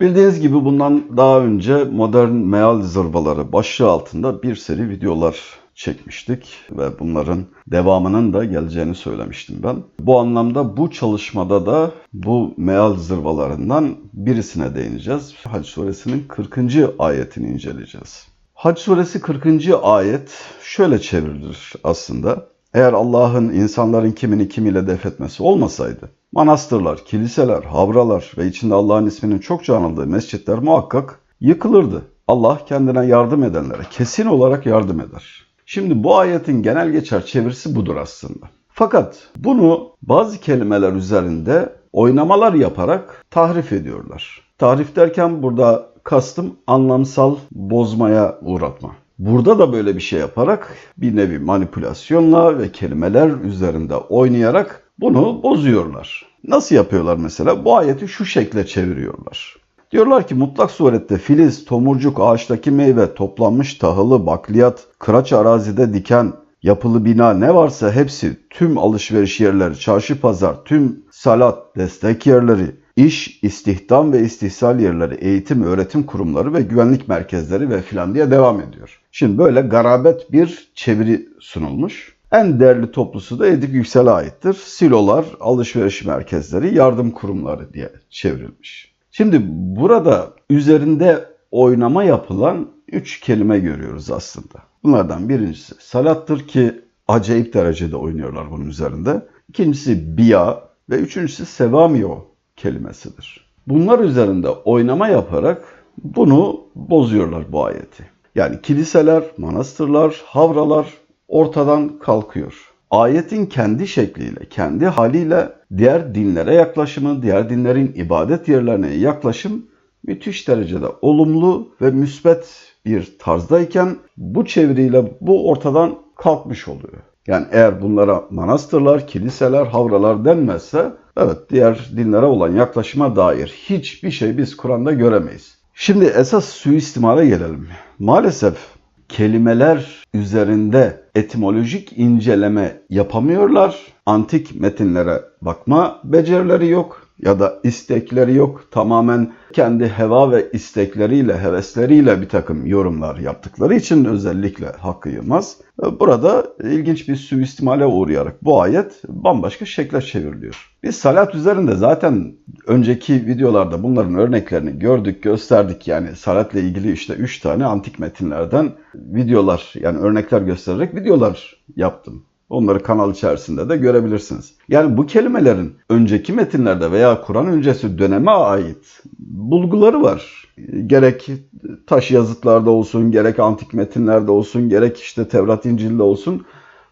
Bildiğiniz gibi bundan daha önce modern meal zırvaları başlığı altında bir seri videolar çekmiştik ve bunların devamının da geleceğini söylemiştim ben. Bu anlamda bu çalışmada da bu meal zırvalarından birisine değineceğiz. Hac suresinin 40. ayetini inceleyeceğiz. Hac suresi 40. ayet şöyle çevrilir aslında. Eğer Allah'ın insanların kimini kimiyle defetmesi olmasaydı, manastırlar, kiliseler, havralar ve içinde Allah'ın isminin çokça anıldığı mescitler muhakkak yıkılırdı. Allah kendine yardım edenlere kesin olarak yardım eder. Şimdi bu ayetin genel geçer çevirisi budur aslında. Fakat bunu bazı kelimeler üzerinde oynamalar yaparak tahrif ediyorlar. Tahrif derken burada kastım anlamsal bozmaya uğratma. Burada da böyle bir şey yaparak bir nevi manipülasyonla ve kelimeler üzerinde oynayarak bunu bozuyorlar. Nasıl yapıyorlar mesela? Bu ayeti şu şekle çeviriyorlar. Diyorlar ki mutlak surette filiz, tomurcuk, ağaçtaki meyve, toplanmış tahılı, bakliyat, kıraç arazide diken, yapılı bina ne varsa hepsi, tüm alışveriş yerleri, çarşı pazar, tüm salat, destek yerleri, iş, istihdam ve istihsal yerleri, eğitim, öğretim kurumları ve güvenlik merkezleri ve filan diye devam ediyor. Şimdi böyle garabet bir çeviri sunulmuş. En değerli toplusu da Edip Yüksel'e aittir. Silolar, alışveriş merkezleri, yardım kurumları diye çevrilmiş. Şimdi burada üzerinde oynama yapılan üç kelime görüyoruz aslında. Bunlardan birincisi salattır ki acayip derecede oynuyorlar bunun üzerinde. İkincisi biya ve üçüncüsü sevamio kelimesidir. Bunlar üzerinde oynama yaparak bunu bozuyorlar bu ayeti. Yani kiliseler, manastırlar, havralar ortadan kalkıyor. Ayetin kendi şekliyle, kendi haliyle diğer dinlere yaklaşımı, diğer dinlerin ibadet yerlerine yaklaşım müthiş derecede olumlu ve müsbet bir tarzdayken bu çeviriyle bu ortadan kalkmış oluyor. Yani eğer bunlara manastırlar, kiliseler, havralar denmezse evet diğer dinlere olan yaklaşıma dair hiçbir şey biz Kur'an'da göremeyiz. Şimdi esas suistimale gelelim. Maalesef kelimeler üzerinde etimolojik inceleme yapamıyorlar. Antik metinlere bakma becerileri yok ya da istekleri yok. Tamamen kendi heva ve istekleriyle, hevesleriyle bir takım yorumlar yaptıkları için özellikle Hakkı Yılmaz. Burada ilginç bir suistimale uğrayarak bu ayet bambaşka şekle çevriliyor. Biz salat üzerinde zaten önceki videolarda bunların örneklerini gördük, gösterdik. Yani salatla ilgili işte 3 tane antik metinlerden videolar yani örnekler göstererek videolar yaptım. Onları kanal içerisinde de görebilirsiniz. Yani bu kelimelerin önceki metinlerde veya Kur'an öncesi döneme ait bulguları var. Gerek taş yazıtlarda olsun, gerek antik metinlerde olsun, gerek işte Tevrat İncil'de olsun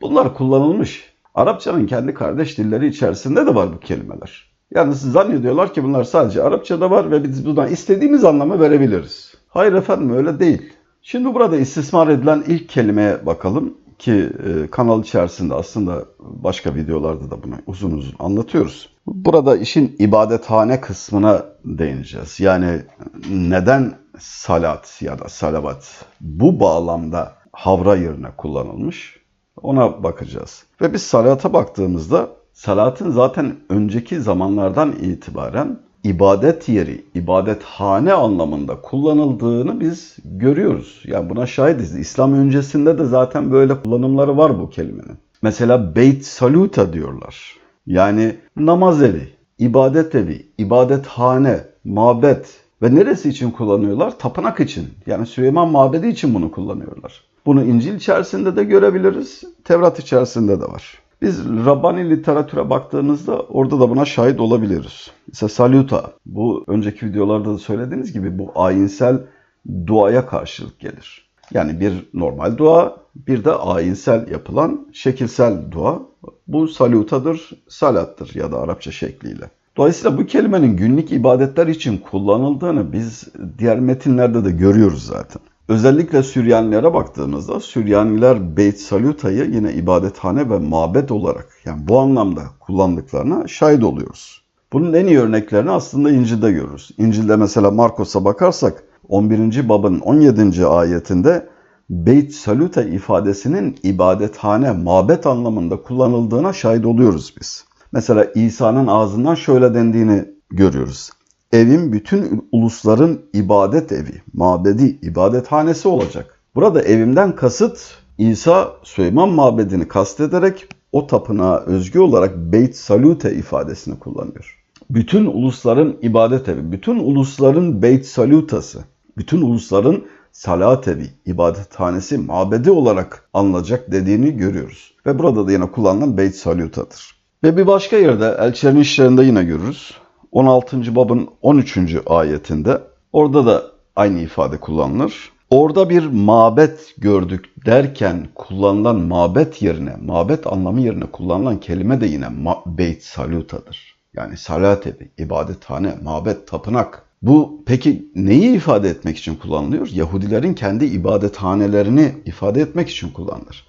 bunlar kullanılmış. Arapçanın kendi kardeş dilleri içerisinde de var bu kelimeler. Yani zannediyorlar ki bunlar sadece Arapçada var ve biz buna istediğimiz anlamı verebiliriz. Hayır efendim öyle değil. Şimdi burada istismar edilen ilk kelimeye bakalım ki e, kanal içerisinde aslında başka videolarda da bunu uzun uzun anlatıyoruz. Burada işin ibadethane kısmına değineceğiz. Yani neden salat ya da salavat bu bağlamda havra yerine kullanılmış ona bakacağız. Ve biz salata baktığımızda salatın zaten önceki zamanlardan itibaren ibadet yeri, ibadethane anlamında kullanıldığını biz görüyoruz. Yani buna şahidiz. İslam öncesinde de zaten böyle kullanımları var bu kelimenin. Mesela Beyt Saluta diyorlar. Yani namaz evi, ibadet evi, ibadethane, mabet ve neresi için kullanıyorlar? Tapınak için. Yani Süleyman Mabedi için bunu kullanıyorlar. Bunu İncil içerisinde de görebiliriz, Tevrat içerisinde de var. Biz Rabbani literatüre baktığımızda orada da buna şahit olabiliriz. Mesela saluta, bu önceki videolarda da söylediğiniz gibi bu ayinsel duaya karşılık gelir. Yani bir normal dua, bir de ayinsel yapılan şekilsel dua. Bu salutadır, salattır ya da Arapça şekliyle. Dolayısıyla bu kelimenin günlük ibadetler için kullanıldığını biz diğer metinlerde de görüyoruz zaten. Özellikle Süryanilere baktığımızda Süryaniler Beyt Saluta'yı yine ibadethane ve mabet olarak yani bu anlamda kullandıklarına şahit oluyoruz. Bunun en iyi örneklerini aslında İncil'de görürüz. İncil'de mesela Markos'a bakarsak 11. babın 17. ayetinde Beyt Saluta ifadesinin ibadethane, mabet anlamında kullanıldığına şahit oluyoruz biz. Mesela İsa'nın ağzından şöyle dendiğini görüyoruz. Evim bütün ulusların ibadet evi, mabedi, ibadethanesi olacak. Burada evimden kasıt İsa Süleyman mabedini kastederek o tapınağa özgü olarak Beyt Salute ifadesini kullanıyor. Bütün ulusların ibadet evi, bütün ulusların Beyt Salutası, bütün ulusların salat evi, ibadethanesi, mabedi olarak anılacak dediğini görüyoruz. Ve burada da yine kullanılan Beyt Saluta'dır. Ve bir başka yerde elçilerin işlerinde yine görürüz. 16. babın 13. ayetinde orada da aynı ifade kullanılır. Orada bir mabet gördük derken kullanılan mabet yerine, mabet anlamı yerine kullanılan kelime de yine Beyt Saluta'dır. Yani salat evi, ibadethane, mabet, tapınak. Bu peki neyi ifade etmek için kullanılıyor? Yahudilerin kendi ibadethanelerini ifade etmek için kullanılır.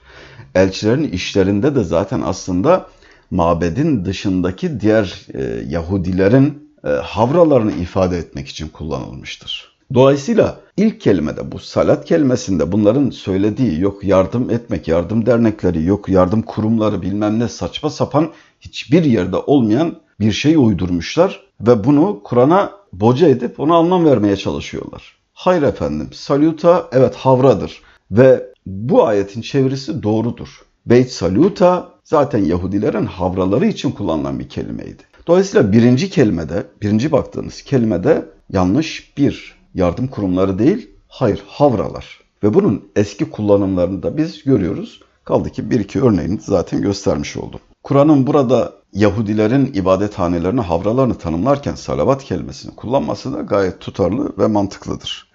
Elçilerin işlerinde de zaten aslında mabedin dışındaki diğer e, Yahudilerin e, havralarını ifade etmek için kullanılmıştır. Dolayısıyla ilk kelimede bu salat kelimesinde bunların söylediği yok yardım etmek, yardım dernekleri, yok yardım kurumları bilmem ne saçma sapan hiçbir yerde olmayan bir şey uydurmuşlar ve bunu Kur'an'a boca edip ona anlam vermeye çalışıyorlar. Hayır efendim, saluta evet havradır ve bu ayetin çevirisi doğrudur. Beyt saluta zaten Yahudilerin havraları için kullanılan bir kelimeydi. Dolayısıyla birinci kelimede, birinci baktığınız kelimede yanlış bir yardım kurumları değil, hayır havralar. Ve bunun eski kullanımlarını da biz görüyoruz. Kaldı ki bir iki örneğini zaten göstermiş oldum. Kur'an'ın burada Yahudilerin ibadethanelerini, havralarını tanımlarken salavat kelimesini kullanması da gayet tutarlı ve mantıklıdır.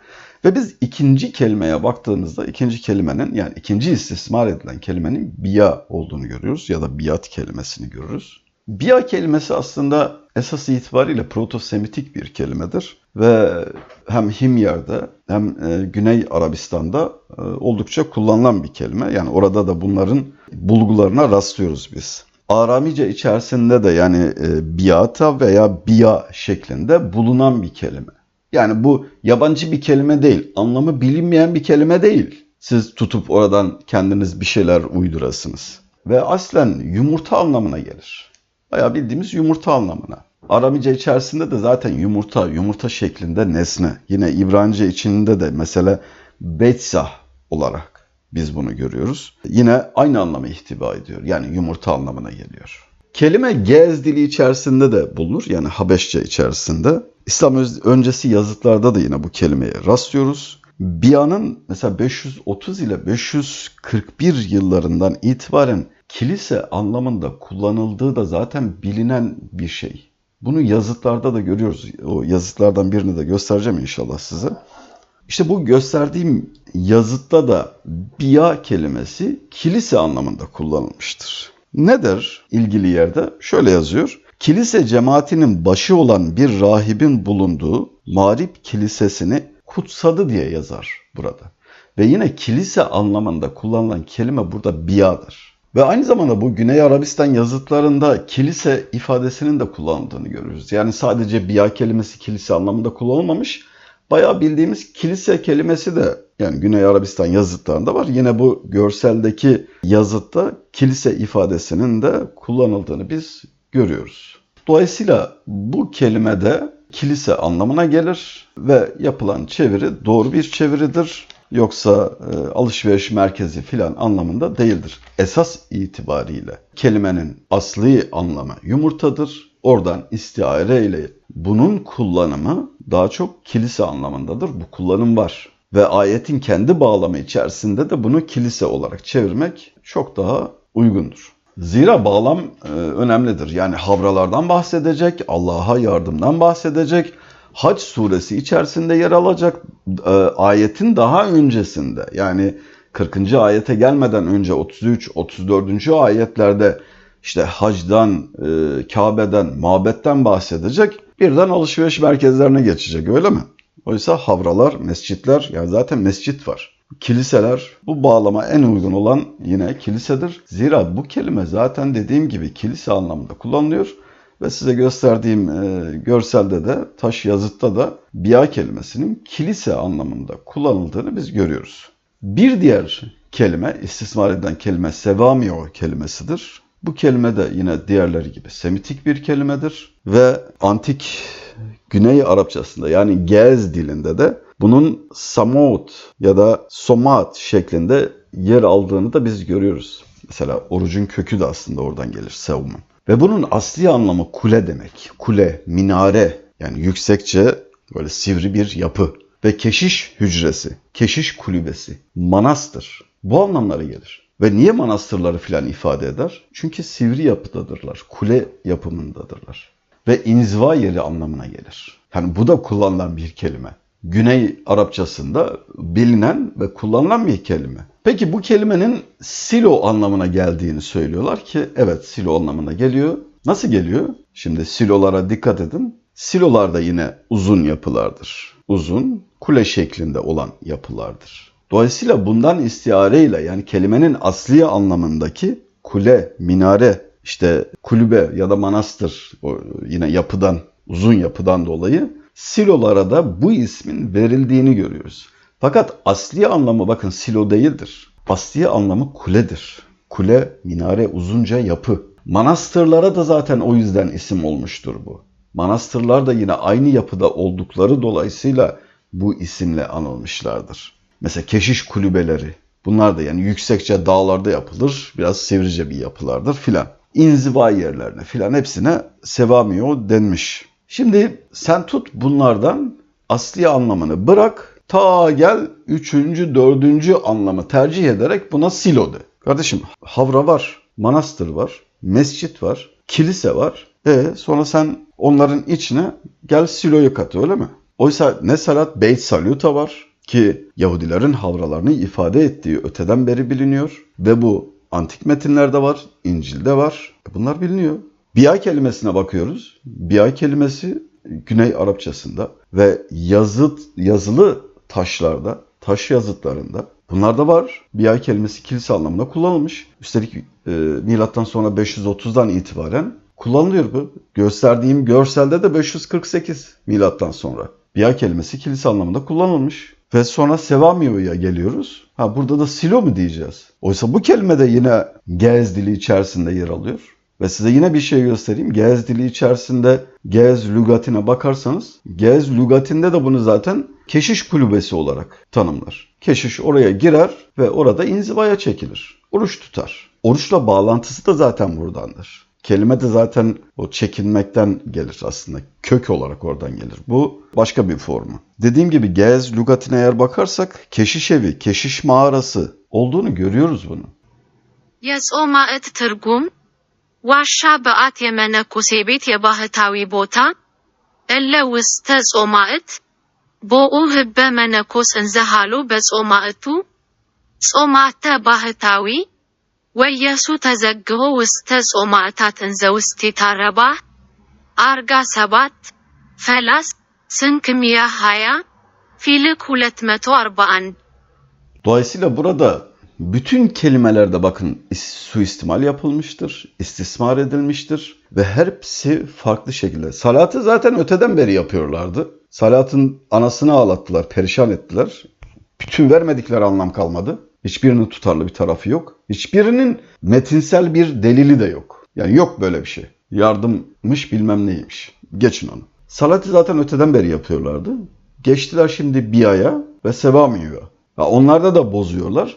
Ve biz ikinci kelimeye baktığımızda ikinci kelimenin yani ikinci istismar edilen kelimenin biya olduğunu görüyoruz ya da biat kelimesini görürüz. Biya kelimesi aslında esas itibariyle proto-semitik bir kelimedir ve hem Himyar'da hem e, Güney Arabistan'da e, oldukça kullanılan bir kelime. Yani orada da bunların bulgularına rastlıyoruz biz. Aramice içerisinde de yani e, biata veya biya şeklinde bulunan bir kelime. Yani bu yabancı bir kelime değil, anlamı bilinmeyen bir kelime değil. Siz tutup oradan kendiniz bir şeyler uydurasınız. Ve aslen yumurta anlamına gelir. Bayağı bildiğimiz yumurta anlamına. Aramice içerisinde de zaten yumurta, yumurta şeklinde nesne. Yine İbranice içinde de mesela betsah olarak biz bunu görüyoruz. Yine aynı anlama ihtiva ediyor. Yani yumurta anlamına geliyor. Kelime Ge'ez dili içerisinde de bulunur. Yani Habeşçe içerisinde. İslam öncesi yazıtlarda da yine bu kelimeye rastlıyoruz. Bia'nın mesela 530 ile 541 yıllarından itibaren kilise anlamında kullanıldığı da zaten bilinen bir şey. Bunu yazıtlarda da görüyoruz. O yazıtlardan birini de göstereceğim inşallah size. İşte bu gösterdiğim yazıtta da biya kelimesi kilise anlamında kullanılmıştır. Nedir ilgili yerde? Şöyle yazıyor. Kilise cemaatinin başı olan bir rahibin bulunduğu mağrip kilisesini kutsadı diye yazar burada. Ve yine kilise anlamında kullanılan kelime burada biyadır. Ve aynı zamanda bu Güney Arabistan yazıtlarında kilise ifadesinin de kullanıldığını görürüz. Yani sadece biya kelimesi kilise anlamında kullanılmamış. Bayağı bildiğimiz kilise kelimesi de yani Güney Arabistan yazıtlarında var. Yine bu görseldeki yazıtta kilise ifadesinin de kullanıldığını biz görüyoruz. Dolayısıyla bu kelimede kilise anlamına gelir ve yapılan çeviri doğru bir çeviridir. Yoksa e, alışveriş merkezi filan anlamında değildir. Esas itibariyle kelimenin asli anlamı yumurtadır. Oradan istiare ile bunun kullanımı daha çok kilise anlamındadır. Bu kullanım var. Ve ayetin kendi bağlamı içerisinde de bunu kilise olarak çevirmek çok daha uygundur. Zira bağlam e, önemlidir. Yani havralardan bahsedecek, Allah'a yardımdan bahsedecek. Hac suresi içerisinde yer alacak e, ayetin daha öncesinde yani 40. ayete gelmeden önce 33 34. ayetlerde işte hacdan, e, Kabe'den, mabetten bahsedecek. Birden alışveriş merkezlerine geçecek öyle mi? Oysa havralar, mescitler yani zaten mescit var. Kiliseler bu bağlama en uygun olan yine kilisedir. Zira bu kelime zaten dediğim gibi kilise anlamında kullanılıyor. Ve size gösterdiğim e, görselde de taş yazıtta da biya kelimesinin kilise anlamında kullanıldığını biz görüyoruz. Bir diğer kelime, istismar edilen kelime sevamio kelimesidir. Bu kelime de yine diğerleri gibi Semitik bir kelimedir ve antik Güney Arapçasında yani Gez dilinde de bunun Samut ya da Somat şeklinde yer aldığını da biz görüyoruz. Mesela orucun kökü de aslında oradan gelir Sevmun. Ve bunun asli anlamı kule demek. Kule, minare yani yüksekçe böyle sivri bir yapı. Ve keşiş hücresi, keşiş kulübesi, manastır. Bu anlamlara gelir. Ve niye manastırları filan ifade eder? Çünkü sivri yapıdadırlar, kule yapımındadırlar. Ve inziva yeri anlamına gelir. Yani bu da kullanılan bir kelime. Güney Arapçasında bilinen ve kullanılan bir kelime. Peki bu kelimenin silo anlamına geldiğini söylüyorlar ki evet silo anlamına geliyor. Nasıl geliyor? Şimdi silolara dikkat edin. Silolar da yine uzun yapılardır. Uzun, kule şeklinde olan yapılardır. Dolayısıyla bundan istiareyle yani kelimenin asli anlamındaki kule, minare, işte kulübe ya da manastır o yine yapıdan, uzun yapıdan dolayı silolara da bu ismin verildiğini görüyoruz. Fakat asli anlamı bakın silo değildir. Asli anlamı kuledir. Kule, minare, uzunca yapı. Manastırlara da zaten o yüzden isim olmuştur bu. Manastırlar da yine aynı yapıda oldukları dolayısıyla bu isimle anılmışlardır. Mesela keşiş kulübeleri. Bunlar da yani yüksekçe dağlarda yapılır. Biraz sivrice bir yapılardır filan. İnziva yerlerine filan hepsine sevamio denmiş. Şimdi sen tut bunlardan asli anlamını bırak. Ta gel üçüncü, dördüncü anlamı tercih ederek buna silo de. Kardeşim havra var, manastır var, mescit var, kilise var. E sonra sen onların içine gel siloyu kat öyle mi? Oysa ne salat Beyt Saluta var ki Yahudilerin havralarını ifade ettiği öteden beri biliniyor ve bu antik metinlerde var, İncil'de var. E bunlar biliniyor. Biya kelimesine bakıyoruz. Biya kelimesi Güney Arapçasında ve yazıt yazılı taşlarda, taş yazıtlarında bunlarda var. Biya kelimesi kilise anlamında kullanılmış. Üstelik e, milattan sonra 530'dan itibaren kullanılıyor bu. Gösterdiğim görselde de 548 milattan sonra. Biya kelimesi kilise anlamında kullanılmış. Ve sonra Sevamio'ya geliyoruz. Ha burada da silo mu diyeceğiz? Oysa bu kelime de yine Gez dili içerisinde yer alıyor. Ve size yine bir şey göstereyim. Gez dili içerisinde Gez lügatine bakarsanız Gez lügatinde de bunu zaten keşiş kulübesi olarak tanımlar. Keşiş oraya girer ve orada inzivaya çekilir. Oruç tutar. Oruçla bağlantısı da zaten buradandır. Kelime de zaten o çekinmekten gelir aslında. Kök olarak oradan gelir. Bu başka bir formu. Dediğim gibi Gez lügatine eğer bakarsak keşiş evi, keşiş mağarası olduğunu görüyoruz bunu. የጾማዕት ትርጉም ዋሻ በአት የመነኮሴ ቤት የባህታዊ ቦታ እለ ውስተ ጾማዕት ቦኡ ህበ መነኮስ እንዘሃሎ በጾማዕቱ ጾማዕተ ባህታዊ ወየሱ ተዘግሆ ውስተ ጾማዕታት እንዘ ውስቴታ ረባህ አርጋ ሰባት ፈላስ ስንክሚያ ሀያ ፊልክ 241 Dolayısıyla burada bütün kelimelerde bakın is- suistimal yapılmıştır, istismar edilmiştir ve hepsi farklı şekilde. Salatı zaten öteden beri yapıyorlardı. Salatın anasını ağlattılar, perişan ettiler. Bütün vermedikleri anlam kalmadı. Hiçbirinin tutarlı bir tarafı yok. Hiçbirinin metinsel bir delili de yok. Yani yok böyle bir şey. Yardımmış bilmem neymiş. Geçin onu. Salatı zaten öteden beri yapıyorlardı. Geçtiler şimdi biaya ve sevamiyoya. Ya onlarda da bozuyorlar.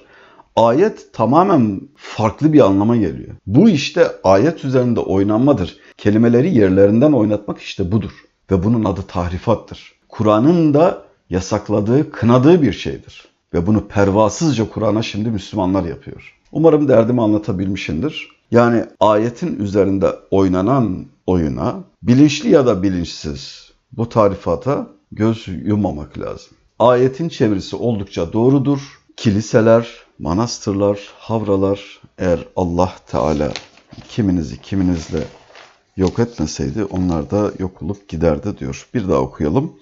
Ayet tamamen farklı bir anlama geliyor. Bu işte ayet üzerinde oynanmadır. Kelimeleri yerlerinden oynatmak işte budur. Ve bunun adı tahrifattır. Kur'an'ın da yasakladığı, kınadığı bir şeydir. Ve bunu pervasızca Kur'an'a şimdi Müslümanlar yapıyor. Umarım derdimi anlatabilmişimdir. Yani ayetin üzerinde oynanan oyuna bilinçli ya da bilinçsiz bu tarifata göz yummamak lazım. Ayetin çevirisi oldukça doğrudur. Kiliseler, manastırlar, havralar eğer Allah Teala kiminizi kiminizle yok etmeseydi onlar da yok olup giderdi diyor. Bir daha okuyalım.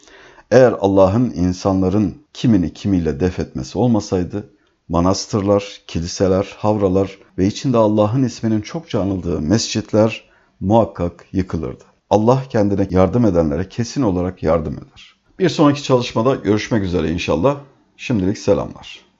Eğer Allah'ın insanların kimini kimiyle def etmesi olmasaydı manastırlar, kiliseler, havralar ve içinde Allah'ın isminin çokça anıldığı mescitler muhakkak yıkılırdı. Allah kendine yardım edenlere kesin olarak yardım eder. Bir sonraki çalışmada görüşmek üzere inşallah. Şimdilik selamlar.